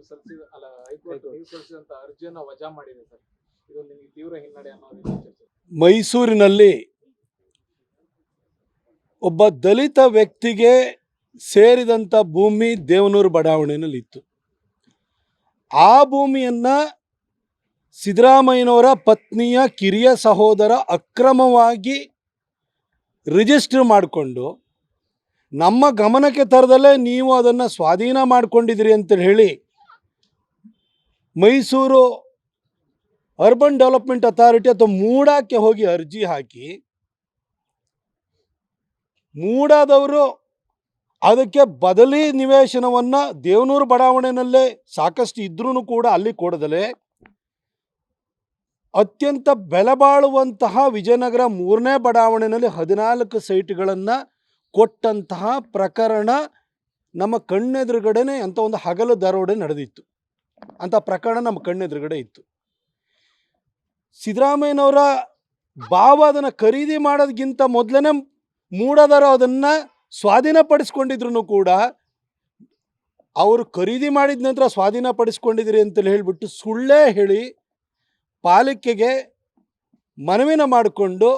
ನೀವು ಸಲ್ಲಿಸಿದ ಅಲ್ಲ ಹೈಕೋರ್ಟ್ ನೀವು ಸಲ್ಲಿಸಿದಂತ ಅರ್ಜಿಯನ್ನ ವಜಾ ಮಾಡಿದೆ ಸರ್. ಇದು ನಿಮಗೆ ತೀವ್ರ ಹಿನ್ನಡೆ ಅನ್ನೋ ರೀತಿ ಚರ್ಚೆ ಮೈಸೂರಿನಲ್ಲಿ ಒಬ್ಬ ದಲಿತ ವ್ಯಕ್ತಿಗೆ ಸೇರಿದಂಥ ಭೂಮಿ ದೇವನೂರು ಬಡಾವಣೆಯಲ್ಲಿ ಇತ್ತು ಆ ಭೂಮಿಯನ್ನು ಸಿದ್ದರಾಮಯ್ಯನವರ ಪತ್ನಿಯ ಕಿರಿಯ ಸಹೋದರ ಅಕ್ರಮವಾಗಿ ರಿಜಿಸ್ಟರ್ ಮಾಡಿಕೊಂಡು ನಮ್ಮ ಗಮನಕ್ಕೆ ತರದಲ್ಲೇ ನೀವು ಅದನ್ನು ಸ್ವಾಧೀನ ಮಾಡಿಕೊಂಡಿದ್ರಿ ಅಂತ ಹೇಳಿ ಮೈಸೂರು ಅರ್ಬನ್ ಡೆವಲಪ್ಮೆಂಟ್ ಅಥಾರಿಟಿ ಅಥವಾ ಮೂಡಾಕ್ಕೆ ಹೋಗಿ ಅರ್ಜಿ ಹಾಕಿ, ಮೂಡಾದವರು ಅದಕ್ಕೆ ಬದಲಿ ನಿವೇಶನವನ್ನು ದೇವನೂರು ಬಡಾವಣೆಯಲ್ಲೇ ಸಾಕಷ್ಟು ಇದ್ರೂ ಕೂಡ ಅಲ್ಲಿ ಕೊಡದಲೆ. ಅತ್ಯಂತ ಬೆಲೆಬಾಳುವಂತಹ ವಿಜಯನಗರ ಮೂರನೇ ಬಡಾವಣೆಯಲ್ಲಿ ಹದಿನಾಲ್ಕು ಸೈಟ್ಗಳನ್ನು ಕೊಟ್ಟಂತಹ ಪ್ರಕರಣ ನಮ್ಮ ಕಣ್ಣೆದುರುಗಡೆನೆ ಅಂತ ಒಂದು ಹಗಲು ದರೋಡೆ ನಡೆದಿತ್ತು. ಅಂತ ಪ್ರಕರಣ ನಮ್ಮ ಕಣ್ಣೆದುರುಗಡೆ ಇತ್ತು. ಸಿದ್ದರಾಮಯ್ಯನವರ ಭಾವ ಅದನ್ನು ಖರೀದಿ ಮಾಡೋದಕ್ಕಿಂತ ಮೊದಲನೇ ಮೂಡದರು ಅದನ್ನು ಸ್ವಾಧೀನಪಡಿಸ್ಕೊಂಡಿದ್ರು ಕೂಡ ಅವರು ಖರೀದಿ ಮಾಡಿದ ನಂತರ ಸ್ವಾಧೀನಪಡಿಸ್ಕೊಂಡಿದ್ದೀರಿ ಅಂತೇಳಿ ಹೇಳಿಬಿಟ್ಟು ಸುಳ್ಳೇ ಹೇಳಿ ಪಾಲಿಕೆಗೆ ಮನವಿನ ಮಾಡಿಕೊಂಡು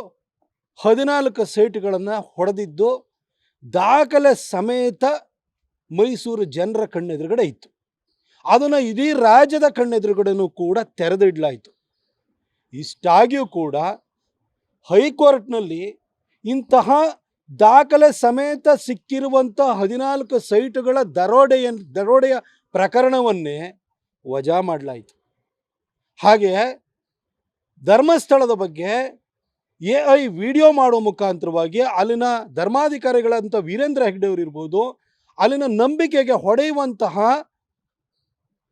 ಹದಿನಾಲ್ಕು ಸೈಟ್ಗಳನ್ನು ಹೊಡೆದಿದ್ದು ದಾಖಲೆ ಸಮೇತ ಮೈಸೂರು ಜನರ ಕಣ್ಣೆದುರುಗಡೆ ಇತ್ತು. ಅದನ್ನು ಇಡೀ ರಾಜ್ಯದ ಕಣ್ಣೆದುರುಗಡೆನೂ ಕೂಡ ತೆರೆದಿಡಲಾಯಿತು. ಇಷ್ಟಾಗಿಯೂ ಕೂಡ ಹೈಕೋರ್ಟ್ನಲ್ಲಿ ಇಂತಹ ದಾಖಲೆ ಸಮೇತ ಸಿಕ್ಕಿರುವಂಥ ಹದಿನಾಲ್ಕು ಸೈಟುಗಳ ದರೋಡೆಯ ದರೋಡೆಯ ಪ್ರಕರಣವನ್ನೇ ವಜಾ ಮಾಡಲಾಯಿತು. ಹಾಗೆ ಧರ್ಮಸ್ಥಳದ ಬಗ್ಗೆ ಎ ಐ ವಿಡಿಯೋ ಮಾಡೋ ಮುಖಾಂತರವಾಗಿ ಅಲ್ಲಿನ ಧರ್ಮಾಧಿಕಾರಿಗಳಂಥ ವೀರೇಂದ್ರ ಹೆಗ್ಡೆಯವರು ಇರ್ಬೋದು, ಅಲ್ಲಿನ ನಂಬಿಕೆಗೆ ಹೊಡೆಯುವಂತಹ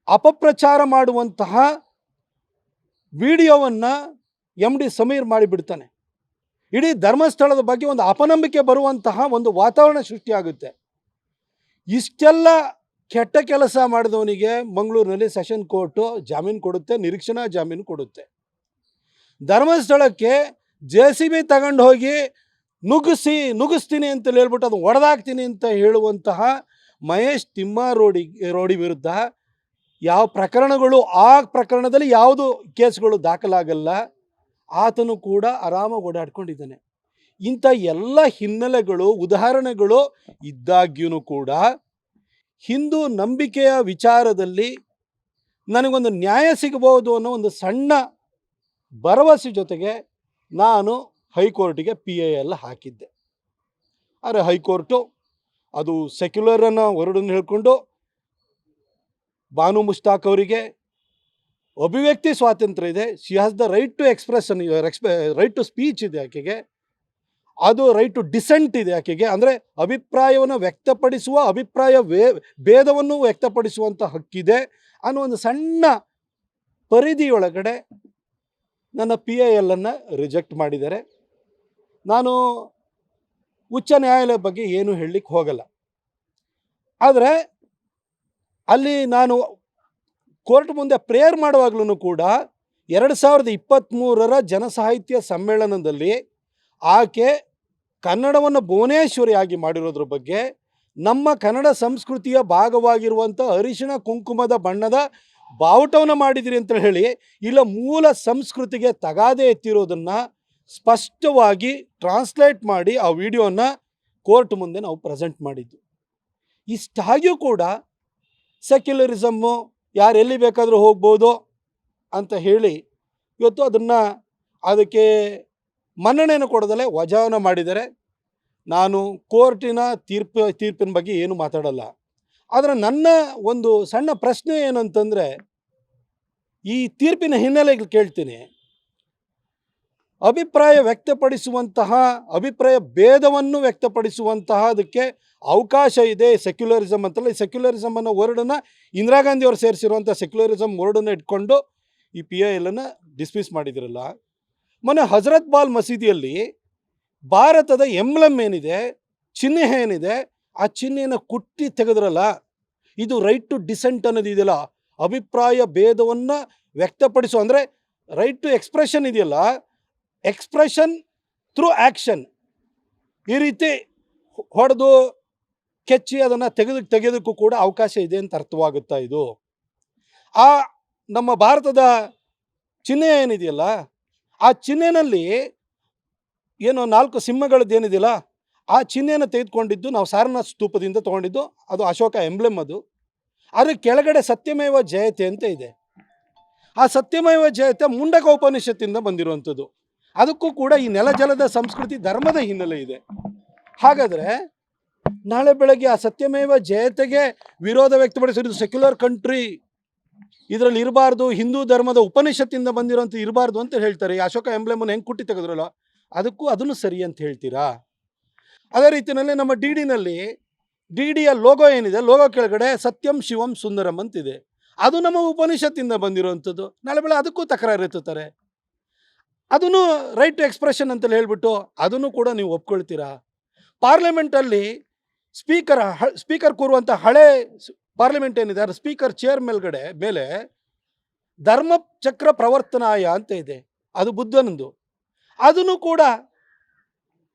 ಅಪಪ್ರಚಾರ ಮಾಡುವಂತಹ ವಿಡಿಯೋವನ್ನು ಎಂ ಡಿ ಸಮೀರ್ ಮಾಡಿಬಿಡ್ತಾನೆ. ಇಡೀ ಧರ್ಮಸ್ಥಳದ ಬಗ್ಗೆ ಒಂದು ಅಪನಂಬಿಕೆ ಬರುವಂತಹ ಒಂದು ವಾತಾವರಣ ಸೃಷ್ಟಿಯಾಗುತ್ತೆ. ಇಷ್ಟೆಲ್ಲ ಕೆಟ್ಟ ಕೆಲಸ ಮಾಡಿದವನಿಗೆ ಮಂಗಳೂರಿನಲ್ಲಿ ಸೆಷನ್ ಕೋರ್ಟು ಜಾಮೀನು ಕೊಡುತ್ತೆ, ನಿರೀಕ್ಷಣಾ ಜಾಮೀನು ಕೊಡುತ್ತೆ. ಧರ್ಮಸ್ಥಳಕ್ಕೆ ಜೆ ಸಿ ಬಿ ತಗೊಂಡು ಹೋಗಿ ನುಗ್ಗಿಸಿ, ನುಗ್ಗಿಸ್ತೀನಿ ಅಂತ ಹೇಳ್ಬಿಟ್ಟು ಅದು ಒಡೆದಾಕ್ತೀನಿ ಅಂತ ಹೇಳುವಂತಹ ಮಹೇಶ್ ತಿಮ್ಮಾರೋಡಿ, ರೋಡಿ ವಿರುದ್ಧ ಯಾವ ಪ್ರಕರಣಗಳು ಆ ಪ್ರಕರಣದಲ್ಲಿ ಯಾವುದು ಕೇಸ್ಗಳು ದಾಖಲಾಗಲ್ಲ, ಆತನು ಕೂಡ ಆರಾಮಾಗಿ ಓಡಾಡ್ಕೊಂಡಿದ್ದಾನೆ. ಇಂಥ ಎಲ್ಲ ಹಿನ್ನೆಲೆಗಳು, ಉದಾಹರಣೆಗಳು ಇದ್ದಾಗ್ಯೂ ಕೂಡ ಹಿಂದೂ ನಂಬಿಕೆಯ ವಿಚಾರದಲ್ಲಿ ನನಗೊಂದು ನ್ಯಾಯ ಸಿಗಬಹುದು ಅನ್ನೋ ಒಂದು ಸಣ್ಣ ಭರವಸೆ ಜೊತೆಗೆ ನಾನು ಹೈಕೋರ್ಟಿಗೆ ಪಿ ಎ ಎಲ್ ಹಾಕಿದ್ದೆ. ಆದರೆ ಹೈಕೋರ್ಟು ಅದು ಸೆಕ್ಯುಲರನ್ನು ಹೊರಡನ್ನು ಹೇಳ್ಕೊಂಡು ಬಾನು ಮುಷ್ತಾಕ್ ಅವರಿಗೆ ಅಭಿವ್ಯಕ್ತಿ ಸ್ವಾತಂತ್ರ್ಯ ಇದೆ. She has the right to expression right to speech ಇದೆ ಆಕೆಗೆ. ಅದು ರೈಟ್ ಟು ಡಿಸೆಂಟ್ ಇದೆ ಆಕೆಗೆ. ಅಂದರೆ ಅಭಿಪ್ರಾಯವನ್ನು ವ್ಯಕ್ತಪಡಿಸುವ, ಅಭಿಪ್ರಾಯ ವೇ, ಭೇದವನ್ನು ವ್ಯಕ್ತಪಡಿಸುವಂಥ ಹಕ್ಕಿದೆ. ಅನ್ನೋ ಒಂದು ಸಣ್ಣ ಪರಿಧಿಯೊಳಗಡೆ ನನ್ನ ಪಿ ಐ ಎಲ್ಲನ್ನು ರಿಜೆಕ್ಟ್ ಮಾಡಿದ್ದಾರೆ. ನಾನು ಉಚ್ಚ ನ್ಯಾಯಾಲಯದ ಬಗ್ಗೆ ಏನು ಹೇಳಲಿಕ್ಕೆ ಹೋಗಲ್ಲ. ಆದರೆ ಅಲ್ಲಿ ನಾನು ಕೋರ್ಟ್ ಮುಂದೆ ಪ್ರೇಯರ್ ಮಾಡುವಾಗಲೂ ಕೂಡ ಎರಡು ಸಾವಿರದ ಇಪ್ಪತ್ತ್ಮೂರರ ಜನಸಾಹಿತ್ಯ ಸಮ್ಮೇಳನದಲ್ಲಿ ಆಕೆ ಕನ್ನಡವನ್ನು ಭುವನೇಶ್ವರಿಯಾಗಿ ಮಾಡಿರೋದ್ರ ಬಗ್ಗೆ, ನಮ್ಮ ಕನ್ನಡ ಸಂಸ್ಕೃತಿಯ ಭಾಗವಾಗಿರುವಂಥ ಅರಿಶಿಣ ಕುಂಕುಮದ ಬಣ್ಣದ ಬಾವುಟವನ್ನು ಮಾಡಿದಿರಿ ಅಂತ ಹೇಳಿ, ಇಲ್ಲ ಮೂಲ ಸಂಸ್ಕೃತಿಗೆ ತಗಾದೆ ಎತ್ತಿರೋದನ್ನು ಸ್ಪಷ್ಟವಾಗಿ ಟ್ರಾನ್ಸ್ಲೇಟ್ ಮಾಡಿ ಆ ವಿಡಿಯೋನ ಕೋರ್ಟ್ ಮುಂದೆ ನಾವು ಪ್ರೆಸೆಂಟ್ ಮಾಡಿದ್ದು. ಇಷ್ಟಾಗಿಯೂ ಕೂಡ ಸೆಕ್ಯುಲರಿಸಮ್ಮು ಯಾರು ಎಲ್ಲಿ ಬೇಕಾದರೂ ಹೋಗ್ಬೋದು ಅಂತ ಹೇಳಿ ಇವತ್ತು ಅದನ್ನು ಅದಕ್ಕೆ ಮನ್ನಣೆಯನ್ನು ಕೊಡದಲ್ಲೇ ವಜಾವನ ಮಾಡಿದರೆ ನಾನು ಕೋರ್ಟಿನ ತೀರ್ಪು, ತೀರ್ಪಿನ ಬಗ್ಗೆ ಏನು ಮಾತಾಡಲ್ಲ. ಆದರೆ ನನ್ನ ಒಂದು ಸಣ್ಣ ಪ್ರಶ್ನೆ ಏನಂತಂದರೆ ಈ ತೀರ್ಪಿನ ಹಿನ್ನೆಲೆಗೆ ಕೇಳ್ತೀನಿ. ಅಭಿಪ್ರಾಯ ವ್ಯಕ್ತಪಡಿಸುವಂತಹ, ಅಭಿಪ್ರಾಯ ಭೇದವನ್ನು ವ್ಯಕ್ತಪಡಿಸುವಂತಹ ಅದಕ್ಕೆ ಅವಕಾಶ ಇದೆ ಸೆಕ್ಯುಲರಿಸಮ್ ಅಂತಲ್ಲ. ಈ ಸೆಕ್ಯುಲರಿಸಮ್ ಅನ್ನೋ ವರ್ಡನ್ನು ಇಂದಿರಾ ಗಾಂಧಿ ಅವರು ಸೇರಿಸಿರುವಂಥ ಸೆಕ್ಯುಲರಿಸಮ್ ವರ್ಡನ್ನು ಇಟ್ಕೊಂಡು ಈ ಪಿ ಐ ಎಲ್ಲನ್ನು ಡಿಸ್ಮಿಸ್ ಮಾಡಿದಿರಲ್ಲ. ಮೊನ್ನೆ ಹಜರತ್ ಬಾಲ್ ಮಸೀದಿಯಲ್ಲಿ ಭಾರತದ ಎಂಬ್ಲಮ್ ಏನಿದೆ, ಚಿಹ್ನೆ ಏನಿದೆ, ಆ ಚಿಹ್ನೆಯನ್ನು ಕುಟ್ಟಿ ತೆಗೆದ್ರಲ್ಲ, ಇದು ರೈಟ್ ಟು ಡಿಸೆಂಟ್ ಅನ್ನೋದು ಇದೆಯಲ್ಲ. ಅಭಿಪ್ರಾಯ ಭೇದವನ್ನು ವ್ಯಕ್ತಪಡಿಸು, ಅಂದರೆ ರೈಟ್ ಟು ಎಕ್ಸ್ಪ್ರೆಷನ್ ಇದೆಯಲ್ಲ ಎಕ್ಸ್ಪ್ರೆಷನ್ ಥ್ರೂ ಆ್ಯಕ್ಷನ್ ಈ ರೀತಿ ಹೊಡೆದು ಕೆಚ್ಚಿ ಅದನ್ನು ತೆಗೆದು ತೆಗೆಯೋದಕ್ಕೂ ಕೂಡ ಅವಕಾಶ ಇದೆ ಅಂತ ಅರ್ಥವಾಗುತ್ತಾ ಇದು. ಆ ನಮ್ಮ ಭಾರತದ ಚಿಹ್ನೆ ಏನಿದೆಯಲ್ಲ, ಆ ಚಿಹ್ನೆನಲ್ಲಿ ಏನು ನಾಲ್ಕು ಸಿಂಹಗಳದ್ದು ಏನಿದೆಯಲ್ಲ, ಆ ಚಿಹ್ನೆಯನ್ನು ತೆಗೆದುಕೊಂಡಿದ್ದು ನಾವು ಸಾರನಾಥ ಸ್ತೂಪದಿಂದ ತೊಗೊಂಡಿದ್ದು, ಅದು ಅಶೋಕ ಎಂಬ್ಲೆಮ್ ಅದು. ಆದರೆ ಕೆಳಗಡೆ ಸತ್ಯಮೇವ ಜಯತೆ ಅಂತ ಇದೆ. ಆ ಸತ್ಯಮೇವ ಜಯತೆ ಮುಂಡಕ ಉಪನಿಷತ್ತಿಂದ ಬಂದಿರುವಂಥದ್ದು. ಅದಕ್ಕೂ ಕೂಡ ಈ ನೆಲಜಲದ ಸಂಸ್ಕೃತಿ ಧರ್ಮದ ಹಿನ್ನೆಲೆ ಇದೆ. ಹಾಗಾದರೆ ನಾಳೆ ಬೆಳಗ್ಗೆ ಆ ಸತ್ಯಮೇವ ಜಯತೆಗೆ ವಿರೋಧ ವ್ಯಕ್ತಪಡಿಸಿರೋದು ಸೆಕ್ಯುಲರ್ ಕಂಟ್ರಿ ಇದರಲ್ಲಿ ಇರಬಾರ್ದು, ಹಿಂದೂ ಧರ್ಮದ ಉಪನಿಷತ್ತಿಂದ ಬಂದಿರೋಂಥ ಇರಬಾರ್ದು ಅಂತ ಹೇಳ್ತಾರೆ. ಈ ಅಶೋಕ ಎಂಬ್ಲೆಮನ್ನು ಹೆಂಗೆ ಕುಟ್ಟಿ ತೆಗೆದ್ರಲ್ಲ, ಅದಕ್ಕೂ ಅದನ್ನು ಸರಿ ಅಂತ ಹೇಳ್ತೀರಾ? ಅದೇ ರೀತಿಯಲ್ಲಿ ನಮ್ಮ ಡಿ ಡಿನಲ್ಲಿ ಡಿ ಡಿಯ ಲೋಗೋ ಏನಿದೆ, ಲೋಗೋ ಕೆಳಗಡೆ ಸತ್ಯಂ ಶಿವಂ ಸುಂದರಂ ಅಂತಿದೆ. ಅದು ನಮ್ಮ ಉಪನಿಷತ್ತಿಂದ ಬಂದಿರುವಂಥದ್ದು. ನಾಳೆ ಬೆಳೆ ಅದಕ್ಕೂ ತಕರಾರು ಎತ್ತುತ್ತಾರೆ. ಅದನ್ನು ರೈಟ್ ಟು ಎಕ್ಸ್ಪ್ರೆಷನ್ ಅಂತೇಳಿ ಹೇಳ್ಬಿಟ್ಟು ಅದನ್ನು ಕೂಡ ನೀವು ಒಪ್ಕೊಳ್ತೀರಾ? ಪಾರ್ಲಿಮೆಂಟಲ್ಲಿ ಸ್ಪೀಕರ್ ಸ್ಪೀಕರ್ ಕೂರುವಂಥ ಹಳೆ ಪಾರ್ಲಿಮೆಂಟ್ ಏನಿದೆ ಅದರ ಸ್ಪೀಕರ್ ಚೇರ್ ಮೇಲ್ಗಡೆ, ಮೇಲೆ ಧರ್ಮಚಕ್ರ ಪ್ರವರ್ತನಾಯ ಅಂತ ಇದೆ. ಅದು ಬುದ್ಧನಂದು ಅದನ್ನು ಕೂಡ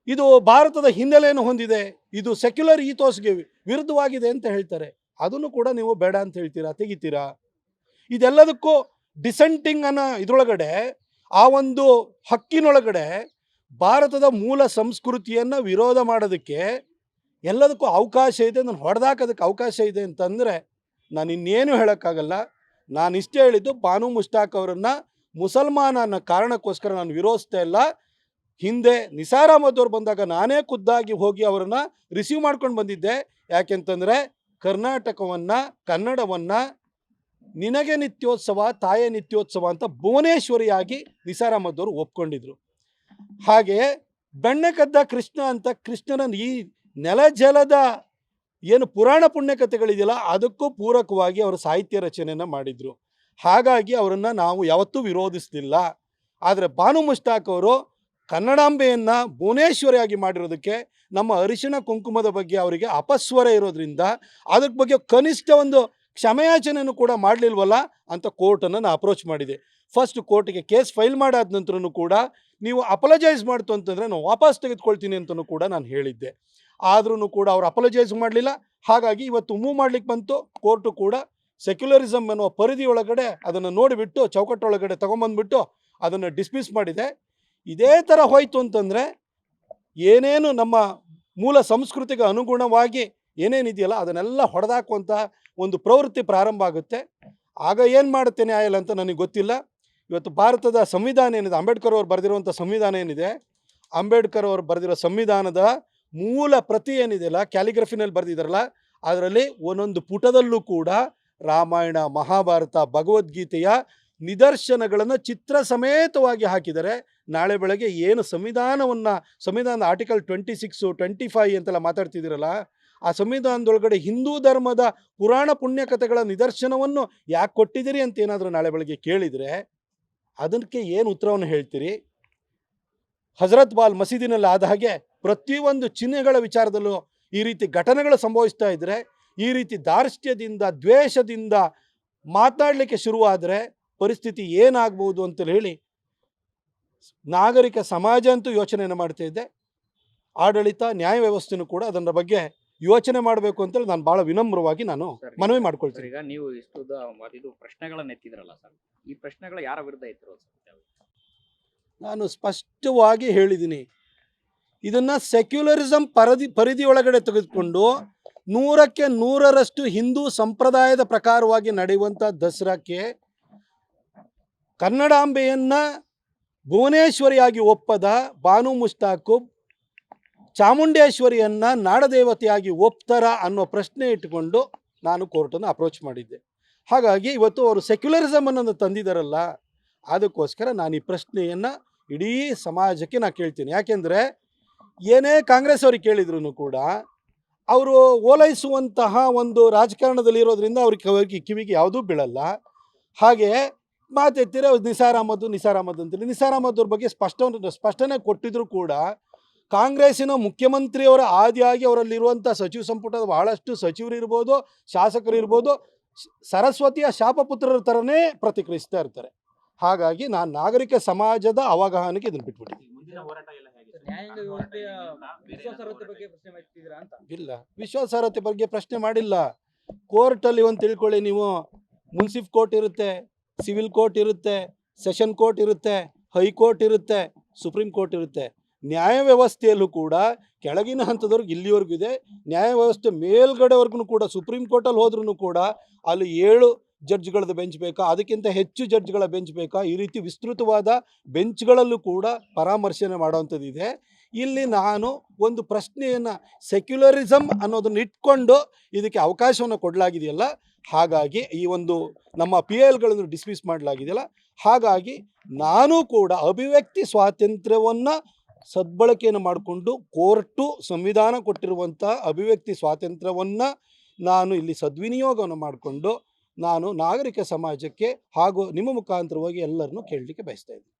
ಇದು ಭಾರತದ ಹಿನ್ನೆಲೆಯನ್ನು ಹೊಂದಿದೆ. ಇದು ಸೆಕ್ಯುಲರ್ ಈಥೋಸ್ಗೆ ವಿರುದ್ಧವಾಗಿದೆ ಅಂತ ಹೇಳ್ತಾರೆ. ಅದನ್ನು ಕೂಡ ನೀವು ಬೇಡ ಅಂತ ಹೇಳ್ತೀರಾ? ತೆಗಿತೀರಾ? ಇದೆಲ್ಲದಕ್ಕೂ ಡಿಸೆಂಟಿಂಗ್ ಅನ್ನೋ ಇದರೊಳಗಡೆ ಆ ಒಂದು ಹಕ್ಕಿನೊಳಗಡೆ ಭಾರತದ ಮೂಲ ಸಂಸ್ಕೃತಿಯನ್ನು ವಿರೋಧ ಮಾಡೋದಕ್ಕೆ ಎಲ್ಲದಕ್ಕೂ ಅವಕಾಶ ಇದೆ ನಾನು ಹೊಡೆದಾಕೋದಕ್ಕೆ ಅವಕಾಶ ಇದೆ ಅಂತಂದರೆ ನಾನು ಇನ್ನೇನು ಹೇಳೋಕ್ಕಾಗಲ್ಲ. ನಾನು ಇಷ್ಟೇ ಹೇಳಿದ್ದು ಬಾನು ಮುಷ್ಟಾಕ್ ಅವರನ್ನು ಮುಸಲ್ಮಾನ ಅನ್ನೋ ಕಾರಣಕ್ಕೋಸ್ಕರ ನಾನು ವಿರೋಧಿಸ್ತಾ ಇಲ್ಲ. ಹಿಂದೆ ನಿಸಾರ್ ಬಂದಾಗ ನಾನೇ ಖುದ್ದಾಗಿ ಹೋಗಿ ಅವರನ್ನು ರಿಸೀವ್ ಮಾಡ್ಕೊಂಡು ಬಂದಿದ್ದೆ. ಯಾಕೆಂತಂದರೆ ಕರ್ನಾಟಕವನ್ನು, ಕನ್ನಡವನ್ನು ನಿನಗೆ ನಿತ್ಯೋತ್ಸವ, ತಾಯೇ ನಿತ್ಯೋತ್ಸವ ಅಂತ ಭುವನೇಶ್ವರಿಯಾಗಿ ನಿಸಾರಾಮದ್ದವರು ಒಪ್ಕೊಂಡಿದ್ರು. ಹಾಗೆ ಬೆಣ್ಣೆ ಕದ್ದ ಕೃಷ್ಣ ಅಂತ ಕೃಷ್ಣನ ಈ ನೆಲ ಜಲದ ಏನು ಪುರಾಣ ಪುಣ್ಯಕಥೆಗಳಿದೆಯಲ್ಲ ಅದಕ್ಕೂ ಪೂರಕವಾಗಿ ಅವರು ಸಾಹಿತ್ಯ ರಚನೆಯನ್ನು ಮಾಡಿದರು. ಹಾಗಾಗಿ ಅವರನ್ನು ನಾವು ಯಾವತ್ತೂ ವಿರೋಧಿಸಲಿಲ್ಲ. ಆದರೆ ಭಾನು ಮುಷ್ತಾಕ್ ಅವರು ಕನ್ನಡಾಂಬೆಯನ್ನು ಭುವನೇಶ್ವರಿಯಾಗಿ ಮಾಡಿರೋದಕ್ಕೆ ನಮ್ಮ ಅರಿಶಿಣ ಕುಂಕುಮದ ಬಗ್ಗೆ ಅವರಿಗೆ ಅಪಸ್ವರ ಇರೋದ್ರಿಂದ ಅದ್ರ ಬಗ್ಗೆ ಕನಿಷ್ಠ ಒಂದು ಕ್ಷಮೆಯಾಚನೆಯನ್ನು ಕೂಡ ಮಾಡಲಿಲ್ವಲ್ಲ ಅಂತ ಕೋರ್ಟನ್ನು ನಾನು ಅಪ್ರೋಚ್ ಮಾಡಿದೆ. ಫಸ್ಟ್ ಕೋರ್ಟಿಗೆ ಕೇಸ್ ಫೈಲ್ ಮಾಡಾದ ನಂತರನೂ ಕೂಡ ನೀವು ಅಪಲಜೈಸ್ ಮಾಡ್ತು ಅಂತಂದರೆ ನಾನು ವಾಪಸ್ ತೆಗೆದುಕೊಳ್ತೀನಿ ಅಂತಲೂ ಕೂಡ ನಾನು ಹೇಳಿದ್ದೆ. ಆದ್ರೂ ಕೂಡ ಅವರು ಅಪಲಜೈಸ್ ಮಾಡಲಿಲ್ಲ. ಹಾಗಾಗಿ ಇವತ್ತು ಮೂವ್ ಮಾಡ್ಲಿಕ್ಕೆ ಬಂತು. ಕೋರ್ಟು ಕೂಡ ಸೆಕ್ಯುಲರಿಸಮ್ ಅನ್ನುವ ಪರಿಧಿ ಒಳಗಡೆ ಅದನ್ನು ನೋಡಿಬಿಟ್ಟು ಚೌಕಟ್ಟೊಳಗಡೆ ತೊಗೊಂಬಂದ್ಬಿಟ್ಟು ಅದನ್ನು ಡಿಸ್ಮಿಸ್ ಮಾಡಿದೆ. ಇದೇ ಥರ ಹೋಯ್ತು ಅಂತಂದರೆ ಏನೇನು ನಮ್ಮ ಮೂಲ ಸಂಸ್ಕೃತಿಗೆ ಅನುಗುಣವಾಗಿ ಏನೇನಿದೆಯಲ್ಲ ಅದನ್ನೆಲ್ಲ ಹೊಡೆದಾಕುವಂಥ ಒಂದು ಪ್ರವೃತ್ತಿ ಪ್ರಾರಂಭ ಆಗುತ್ತೆ. ಆಗ ಏನು ಮಾಡುತ್ತೆ ನ್ಯಾಯಾಲಯ ಅಂತ ನನಗೆ ಗೊತ್ತಿಲ್ಲ. ಇವತ್ತು ಭಾರತದ ಸಂವಿಧಾನ ಏನಿದೆ, ಅಂಬೇಡ್ಕರ್ ಅವರು ಬರೆದಿರುವಂಥ ಸಂವಿಧಾನ ಏನಿದೆ, ಅಂಬೇಡ್ಕರ್ ಅವರು ಬರೆದಿರೋ ಸಂವಿಧಾನದ ಮೂಲ ಪ್ರತಿ ಏನಿದೆಯಲ್ಲ ಕ್ಯಾಲಿಗ್ರಫಿನಲ್ಲಿ ಬರೆದಿದ್ದಾರಲ್ಲ, ಅದರಲ್ಲಿ ಒಂದೊಂದು ಪುಟದಲ್ಲೂ ಕೂಡ ರಾಮಾಯಣ, ಮಹಾಭಾರತ, ಭಗವದ್ಗೀತೆಯ ನಿದರ್ಶನಗಳನ್ನು ಚಿತ್ರ ಸಮೇತವಾಗಿ ಹಾಕಿದರೆ ನಾಳೆ ಬೆಳಗ್ಗೆ ಏನು ಸಂವಿಧಾನವನ್ನು, ಸಂವಿಧಾನದ article twenty six, twenty five ಅಂತೆಲ್ಲ ಮಾತಾಡ್ತಿದ್ದೀರಲ್ಲ ಆ ಸಂವಿಧಾನದೊಳಗಡೆ ಹಿಂದೂ ಧರ್ಮದ ಪುರಾಣ ಪುಣ್ಯಕಥೆಗಳ ನಿದರ್ಶನವನ್ನು ಯಾಕೆ ಕೊಟ್ಟಿದ್ದೀರಿ ಅಂತ ಏನಾದರೂ ನಾಳೆ ಬೆಳಗ್ಗೆ ಕೇಳಿದರೆ, ಅದಕ್ಕೆ ಏನು ಉತ್ತರವನ್ನು ಹೇಳ್ತೀರಿ? ಹಜರತ್ ಬಾಲ್ ಮಸೀದಿನಲ್ಲಿ ಆದ ಹಾಗೆ ಪ್ರತಿಯೊಂದು ಚಿಹ್ನೆಗಳ ವಿಚಾರದಲ್ಲೂ ಈ ರೀತಿ ಘಟನೆಗಳು ಸಂಭವಿಸ್ತಾ ಇದ್ದರೆ ಈ ರೀತಿ ದಾರ್ಷ್ಟ್ಯದಿಂದ, ದ್ವೇಷದಿಂದ ಮಾತನಾಡಲಿಕ್ಕೆ ಶುರುವಾದರೆ ಪರಿಸ್ಥಿತಿ ಏನಾಗ್ಬೋದು ಅಂತ ಹೇಳಿ ನಾಗರಿಕ ಸಮಾಜ ಅಂತೂ ಯೋಚನೆಯನ್ನು ಮಾಡ್ತಾ ಇದ್ದೆ. ಆಡಳಿತ, ನ್ಯಾಯ ವ್ಯವಸ್ಥೆನೂ ಕೂಡ ಅದರ ಬಗ್ಗೆ ಯೋಚನೆ ಮಾಡಬೇಕು ಅಂತೇಳಿ ನಾನು ಭಾಳ ವಿನಮ್ರವಾಗಿ ನಾನು ಮನವಿ ಮಾಡ್ಕೊಳ್ತೀನಿ. ಈಗ ನೀವು ಇಷ್ಟು ಇದು ಪ್ರಶ್ನೆಗಳನ್ನ ಎತ್ತಿದ್ರಲ್ಲ ಸರ್ ಈ ಪ್ರಶ್ನೆಗಳ ಯಾರ ವಿರುದ್ಧ ಇತ್ತು ನಾನು ಸ್ಪಷ್ಟವಾಗಿ ಹೇಳಿದ್ದೀನಿ. ಇದನ್ನ ಸೆಕ್ಯುಲರಿಸಂ ಪರದಿ ಪರಿಧಿ ಒಳಗಡೆ ತೆಗೆದುಕೊಂಡು ನೂರಕ್ಕೆ ನೂರರಷ್ಟು ಹಿಂದೂ ಸಂಪ್ರದಾಯದ ಪ್ರಕಾರವಾಗಿ ನಡೆಯುವಂಥ ದಸರಾಕ್ಕೆ ಕನ್ನಡಾಂಬೆಯನ್ನು ಭುವನೇಶ್ವರಿಯಾಗಿ ಒಪ್ಪದ ಬಾನು ಮುಸ್ತಾಕು ಚಾಮುಂಡೇಶ್ವರಿಯನ್ನು ನಾಡದೇವತೆಯಾಗಿ ಒಪ್ತಾರ ಅನ್ನೋ ಪ್ರಶ್ನೆ ಇಟ್ಟುಕೊಂಡು ನಾನು ಕೋರ್ಟನ್ನು ಅಪ್ರೋಚ್ ಮಾಡಿದ್ದೆ. ಹಾಗಾಗಿ ಇವತ್ತು ಅವರು ಸೆಕ್ಯುಲರಿಸಮ್ ಅನ್ನೋದು ತಂದಿದ್ದಾರಲ್ಲ ಅದಕ್ಕೋಸ್ಕರ ನಾನು ಈ ಪ್ರಶ್ನೆಯನ್ನು ಇಡೀ ಸಮಾಜಕ್ಕೆ ನಾನು ಕೇಳ್ತೀನಿ. ಯಾಕೆಂದರೆ ಏನೇ ಕಾಂಗ್ರೆಸ್ ಅವ್ರಿಗೆ ಕೇಳಿದ್ರು ಕೂಡ ಅವರು ಓಲೈಸುವಂತಹ ಒಂದು ರಾಜಕಾರಣದಲ್ಲಿರೋದ್ರಿಂದ ಅವ್ರಿಗೆ ಅವ್ರಿಗೆ ಕಿವಿಗೆ ಯಾವುದೂ ಬೀಳಲ್ಲ. ಹಾಗೆ ಮಾತೆತ್ತಿರ ನಿಸಾರ್ ನಿಸಾರಾಮದ್ದು ನಿಸಾರ್ ಅಂತೇಳಿ ನಿಸಾರ್ ಅವ್ರ ಬಗ್ಗೆ ಸ್ಪಷ್ಟ ಸ್ಪಷ್ಟನೆ ಕೊಟ್ಟಿದ್ರು ಕೂಡ ಕಾಂಗ್ರೆಸ್ಸಿನ ಮುಖ್ಯಮಂತ್ರಿಯವರ ಆದಿಯಾಗಿ ಅವರಲ್ಲಿರುವಂಥ ಸಚಿವ ಸಂಪುಟದ ಬಹಳಷ್ಟು ಸಚಿವರು ಇರ್ಬೋದು ಶಾಸಕರು ಇರ್ಬೋದು ಸರಸ್ವತಿಯ ಶಾಪಪುತ್ರರ ಥರನೇ ಪ್ರತಿಕ್ರಿಯಿಸ್ತಾ ಇರ್ತಾರೆ. ಹಾಗಾಗಿ ನಾನು ನಾಗರಿಕ ಸಮಾಜದ ಅವಗಾಹನಕ್ಕೆ ಇದನ್ನು ಬಿಟ್ಬಿಟ್ಟಿದ್ದೀನಿ. ಇಲ್ಲ. ವಿಶ್ವಾಸಾರ್ಹತೆ ಬಗ್ಗೆ ಪ್ರಶ್ನೆ ಮಾಡಿಲ್ಲ. ಕೋರ್ಟಲ್ಲಿ ಒಂದು ತಿಳ್ಕೊಳ್ಳಿ ನೀವು. ಮುನ್ಸಿಫ್ ಕೋರ್ಟ್ ಇರುತ್ತೆ ಸಿವಿಲ್ ಕೋರ್ಟ್ ಇರುತ್ತೆ ಸೆಷನ್ ಕೋರ್ಟ್ ಇರುತ್ತೆ ಹೈಕೋರ್ಟ್ ಇರುತ್ತೆ ಸುಪ್ರೀಂ ಕೋರ್ಟ್ ಇರುತ್ತೆ. ನ್ಯಾಯ ವ್ಯವಸ್ಥೆಯಲ್ಲೂ ಕೂಡ ಕೆಳಗಿನ ಹಂತದವ್ರಿಗೆ ಇಲ್ಲಿವರೆಗೂ ಇದೆ. ನ್ಯಾಯ ವ್ಯವಸ್ಥೆ ಮೇಲ್ಗಡೆವರೆಗೂ ಕೂಡ ಸುಪ್ರೀಂ ಕೋರ್ಟಲ್ಲಿ ಹೋದ್ರೂ ಕೂಡ ಅಲ್ಲಿ ಏಳು ಜಡ್ಜ್ಗಳದ್ದು ಬೆಂಚ್ ಬೇಕಾ? ಅದಕ್ಕಿಂತ ಹೆಚ್ಚು ಜಡ್ಜ್ಗಳ ಬೆಂಚ್ ಬೇಕಾ? ಈ ರೀತಿ ವಿಸ್ತೃತವಾದ ಬೆಂಚ್ಗಳಲ್ಲೂ ಕೂಡ ಪರಾಮರ್ಶನೆ ಮಾಡುವಂಥದ್ದಿದೆ. ಇಲ್ಲಿ ನಾನು ಒಂದು ಪ್ರಶ್ನೆಯನ್ನು ಸೆಕ್ಯುಲರಿಸಮ್ ಅನ್ನೋದನ್ನ ಇಟ್ಕೊಂಡು ಇದಕ್ಕೆ ಅವಕಾಶವನ್ನು ಕೊಡಲಾಗಿದೆಯಲ್ಲ? ಹಾಗಾಗಿ ಈ ಒಂದು ನಮ್ಮ ಪಿ ಎಲ್ಗಳನ್ನು ಡಿಸ್ಮಿಸ್ ಮಾಡಲಾಗಿದೆಯಲ್ಲ? ಹಾಗಾಗಿ ನಾನು ಕೂಡ ಅಭಿವ್ಯಕ್ತಿ ಸ್ವಾತಂತ್ರ್ಯವನ್ನು ಸದ್ಬಳಕೆಯನ್ನು ಮಾಡಿಕೊಂಡು ಕೋರ್ಟು ಸಂವಿಧಾನ ಕೊಟ್ಟಿರುವಂಥ ಅಭಿವ್ಯಕ್ತಿ ಸ್ವಾತಂತ್ರ್ಯವನ್ನು ನಾನು ಇಲ್ಲಿ ಸದ್ವಿನಿಯೋಗವನ್ನು ಮಾಡಿಕೊಂಡು ನಾನು ನಾಗರಿಕ ಸಮಾಜಕ್ಕೆ ಹಾಗೂ ನಿಮ್ಮ ಮುಖಾಂತರವಾಗಿ ಎಲ್ಲರನ್ನೂ ಕೇಳಲಿಕ್ಕೆ ಬಯಸ್ತಾ